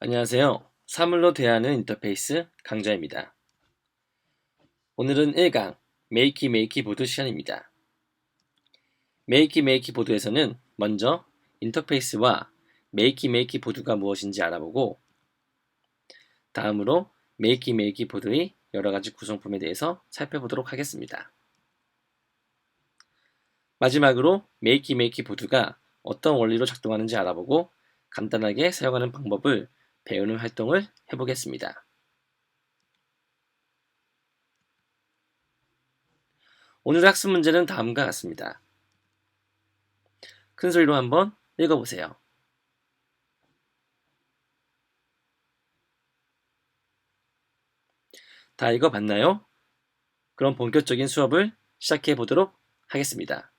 안녕하세요. 사물로 대하는 인터페이스 강좌입니다. 오늘은 1강 메이키 메이키 보드 시간입니다. 메이키 메이키 보드에서는 먼저 인터페이스와 메이키 메이키 보드가 무엇인지 알아보고 다음으로 메이키 메이키 보드의 여러 가지 구성품에 대해서 살펴보도록 하겠습니다. 마지막으로 메이키 메이키 보드가 어떤 원리로 작동하는지 알아보고 간단하게 사용하는 방법을 배우는 활동을 해보겠습니다. 오늘 학습 문제는 다음과 같습니다. 큰 소리로 한번 읽어보세요. 다 읽어봤나요? 그럼 본격적인 수업을 시작해 보도록 하겠습니다.